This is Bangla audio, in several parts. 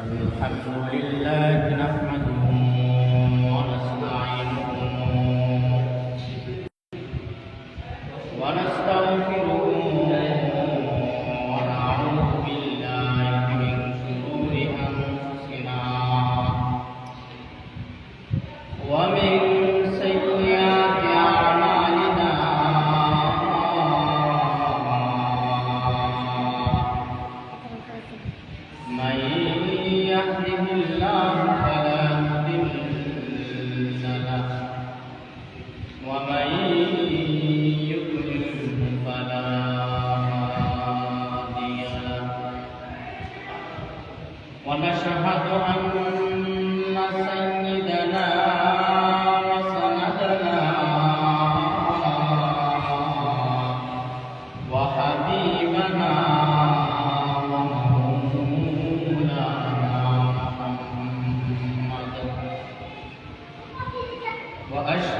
الحمد لله نحمده ونستعينه ونعوذ بالله من شرور أنفسنا ومن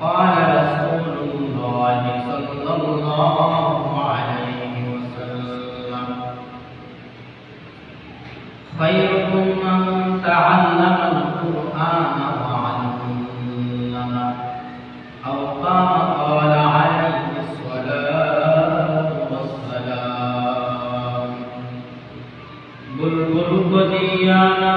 قال رسول الله صلى الله عليه وسلم خيركم من تعلم القرآن وعلمه أو قام قال عليه الصلاة والسلام. بلبل بديانا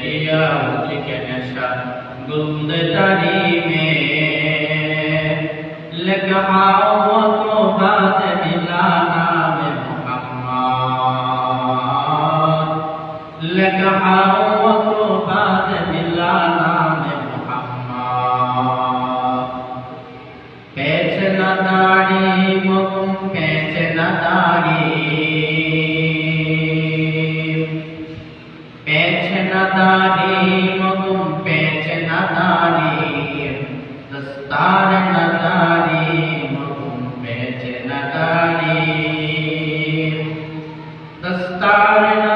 किया के नशा गुंद तारी में लगा हुआ तो बात मिला नाम मोहम्मद लगा हुआ तो बात मिला नाम मोहम्मद पैचना दाढ़ी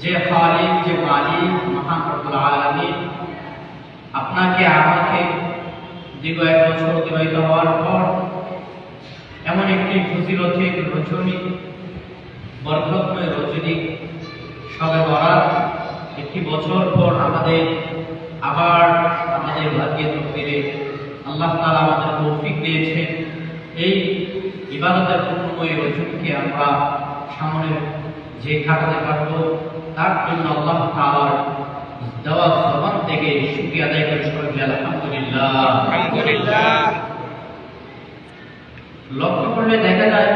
যে খালিক যে মালিক মহান আলামিন, আপনাকে, আমাকে দীর্ঘ এক বছর অতিবাহিত হওয়ার পর এমন একটি ফজিলতিক রজনী, বরকতময় রজনী, সবে বরাত, একটি বছর পর আমাদের আবার আমাদের ভাগ্যে তকদিরে আল্লাহ তাআলা আমাদের তৌফিক দিয়েছেন। এই ইবাদতের পূর্ণময় রজনীকে আমরা সামনে যে খাটাতে পারব তার জন্য আল্লাহ তাআলার দেওয়া জবান থেকে শুকরিয়া আদায় করে সবাই আলহামদুলিল্লাহ। আলহামদুলিল্লাহ। লক্ষ্য করলে দেখা যায়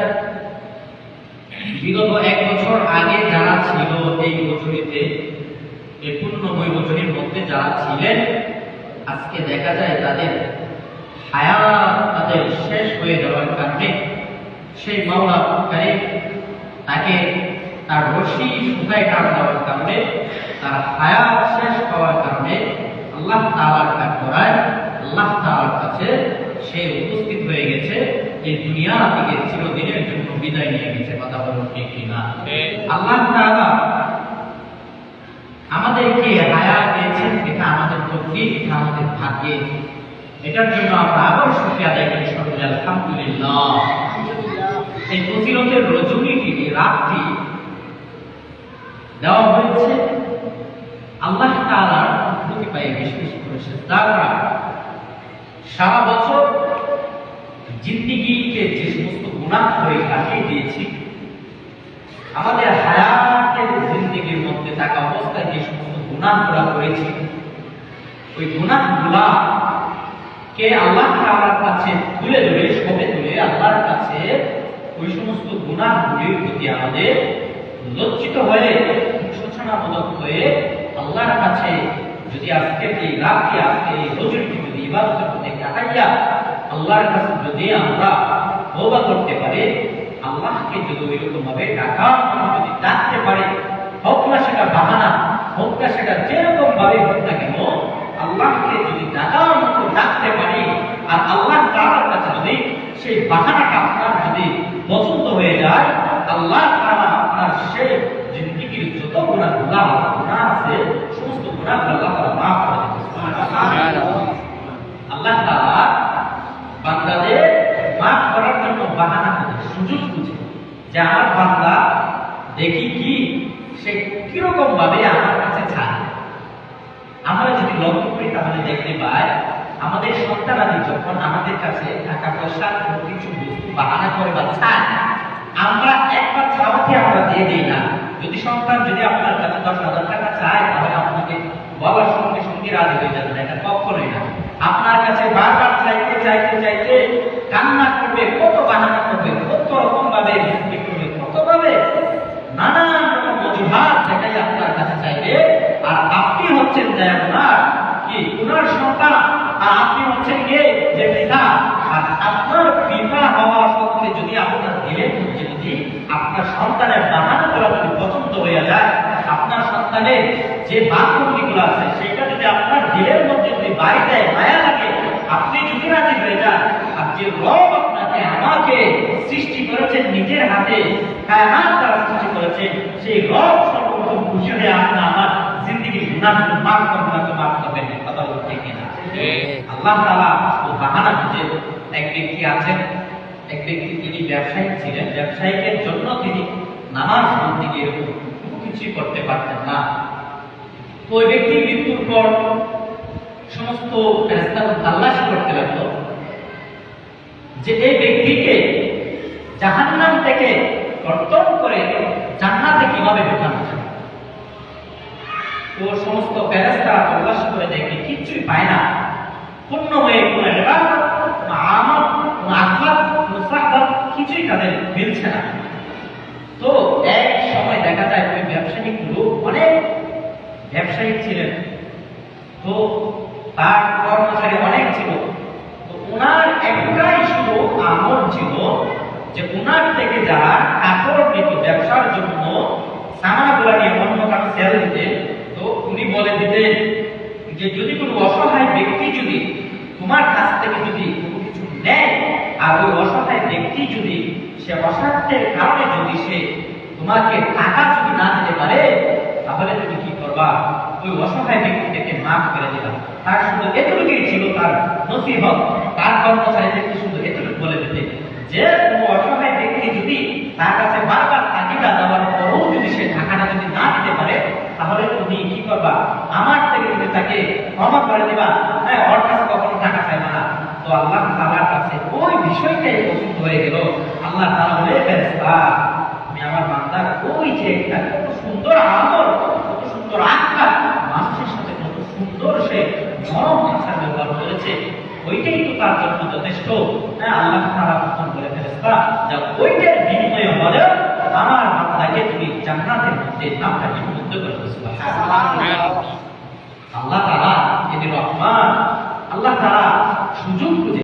বিগত এক বছর আগে যারা ছিল এই বছরিতে এই পূর্ণময় বছরের মধ্যে যারা ছিলেন আজকে দেখা যায় তাদের হায়াত তাদের শেষ হয়ে যাওয়ার কারণে সেই মাওলা তাকে তার রশি সুতায় টান দেওয়ার কারণে, তার হায়াত শেষ হওয়ার কারণে আল্লাহ তাআলার কাজ করায় আল্লাহ তাআলার কাছে সে উপস্থিত হয়ে গেছে এই দুনিয়া থেকে চিরদিনের জন্য বিদায় নিয়ে গেছে, কথা বলুন ঠিক কিনা? আল্লাহ তাআলা আমাদেরকে হায়াত দিয়েছেন, এটা আমাদের তকদির এটা আমাদের ভাগ্যে। এটার জন্য আমরা আবার শুকরিয়া আদায় করি সকলে, আলহামদুলিল্লাহ। এই প্রতিরোধের রজনীটি রাতটি দেওয়া হয়েছে, আল্লাহ প্রতি পায়ে বেশি বেশি করে সেজদা করা। সারা বছর জিন্দিগিতে যে সমস্ত গুনাহ করে কাটিয়ে দিয়েছি, আমাদের হায়াতের জিন্দিগির মধ্যে থাকা অবস্থায় যে সমস্ত গুনাহগুলা করেছি, ওই গুনাহগুলা কে আল্লাহ তাআলার কাছে তুলে ধরে, সবে তুলে আল্লাহর কাছে ওই সমস্ত গুনাহগুলির প্রতি আমাদের লজ্জিত হয়ে সূচনাবোধক হয়ে আল্লাহর কাছে যদি আজকে এই রাতটি আজকে এই রজনীটি যদি ইবাদতের মধ্যে কাটাইয়া আল্লাহর কাছে যদি আমরা তওবা করতে পারি, আল্লাহকে যদি ওইরকম ভাবে ডাকা যদি ডাকতে পারি, হোক না সেটা বাহানা, হোক না সেটা যেরকম ভাবে হোক না কেন, আল্লাহকে যদি ডাকার মতো ডাকতে পারি, আর আল্লাহ তাআলার কাছে যদি সেই বাহানাটা আপনার যদি পছন্দ হয়ে যায়, আল্লাহ তাআলা সেই জিন্দেগির যত গুনাহ গুনাহ গুনাহ আছে, সমস্ত গুনাহ আল্লাহ তাআলা মাফ করে আল্লাহ বান্দাদের মাফ করার জন্য বাহানা সুযোগ যে আমার দেখি কি, সে কীরকম ভাবে আমার কাছে আমরা যদি লক্ষ্য করি, তাহলে দেখতে পাই, আমাদের সন্তানাদি যখন আমাদের কাছে টাকা পয়সা কোনো কিছু বাহানা করে বা চায় আমরা একবার চাওয়াতে আমরা দিয়ে দিই না। যদি সন্তান যদি আপনার কাছে দশ হাজার টাকা চায়, তাহলে আপনাকে বলার সঙ্গে সঙ্গে রাজি হয়ে যাবে না এটা কখনোই না। আপনার কাছে বারবার চাইতে চাইতে চাইতে কান্না করবে, কত বাহানা করবে, কত রকম ভাবে করবে কত ভাবে নানান রকম অজুহাত দেখাই আপনার কাছে চাইবে। আর আপনি হচ্ছেন যে আপনার কি ওনার সন্তান? আর আপনি হচ্ছেন কে? যে পিতা। আর আপনার পিতা হওয়া সত্ত্বে যদি আপনার দিলের মধ্যে যদি আপনার বাহানা করা যদি পছন্দ হয়ে যায়, আপনার সন্তানের যে বাক্যগুলিগুলো আছে, সেটা যদি আপনার দিলের মধ্যে যদি বাড়ি দেয়, মায়া লাগে, আপনি যদি রাজি হয়ে যান, আর যে রব আপনাকে আমাকে সৃষ্টি করেছেন নিজের হাতে কায়নাত দ্বারা সৃষ্টি করেছেন, সেই রব সর্বপ্রথম খুশি হয়ে আপনি আমার জিন্দগির গুনাহগুলো মাফ করবেন না তো মাফ করবেন। না। কথা বলতে কিনা? আল্লাহ তাআলা ও বাহানা খুঁজে এক ব্যক্তি আছেন। এক ব্যক্তি তিনি ব্যবসায়িক ছিলেন। ব্যবসায়িকের জন্য তিনি নামাজ বন্দিকে এরকম কোনো কিছুই করতে পারতেন না। ওই ব্যক্তি মৃত্যুর পর সমস্ত ফেরেশতারা তালাশ করতে লাগল যে এই ব্যক্তিকে জাহান্নাম থেকে কর্তন করে জান্নাতে কীভাবে ঢোকানো যায়? তো সমস্ত ফেরেশতারা তল্লাশি করে দেখে কিচ্ছুই পায় না। পূর্ণময় কোন ইবাদত, কোন আমল কোন আখলাক কোন কিছুই তাদের মিলছে না। তো এক সময় দেখা যায় ওই ব্যবসায়িক লোক অনেক ব্যবসায়িক ছিলেন। তো তার কর্মচারী অনেক ছিল। তো ওনার একটাই শুধু আমল ছিল যে ওনার থেকে যারা কাপড় নিত ব্যবসার জন্য সামানাগুলা নিয়ে অন্য কারও সেল দিতেন, তো উনি বলে দিতেন যে, যদি কোনো অসহায় ব্যক্তি যদি তোমার কাছ থেকে যদি কোনো কিছু নেয় আর ওই অসহায় ব্যক্তি যদি সে অসাধ্যের কারণে যদি সে তোমাকে টাকা যদি না দিতে পারে, তাহলে তুমি কি করবা? ওই অসহায় ব্যক্তিটাকে মাফ করে দিলাম তার শুধু এতটুকুই ছিল তার নসিহত। তার কর্মচারীদেরকে শুধু এতটুকু বলে দিতে? যে কোনো অসহায় ব্যক্তি যদি তার কাছে বারবার তাগিদা দেওয়ার পরও যদি সে টাকাটা যদি না দিতে পারে, তাহলে তুমি কি করবা? আমার থেকে তুমি তাকে ক্ষমা করে দিবা হ্যাঁ কাছে কখনো টাকা চাইবা না। তো আল্লাহ তাআলার কাছে ওই বিষয়টাই পছন্দ হয়ে গেল। আল্লাহ তাআলা বলে ফেরেশতা আমি আমার বান্দার ওই যে একটা কত সুন্দর আমল কত সুন্দর আত্মা মানুষের সাথে কত সুন্দর সে নরম ভাষা ব্যবহার করেছে ওইটাই তো তার জন্য যথেষ্ট। হ্যাঁ আল্লাহ তাআলা পছন্দ করে ফেরেশতা যা ওইটার বিনিময়ে হলে আমার বান্দাকে তুমি জান্নাতের মধ্যে নামটা নিবন্ধ করে সুবহানাল্লাহ। আল্লাহ তাআলা যিনি রহমান আল্লাহ তাআলা সুযোগ খুঁজে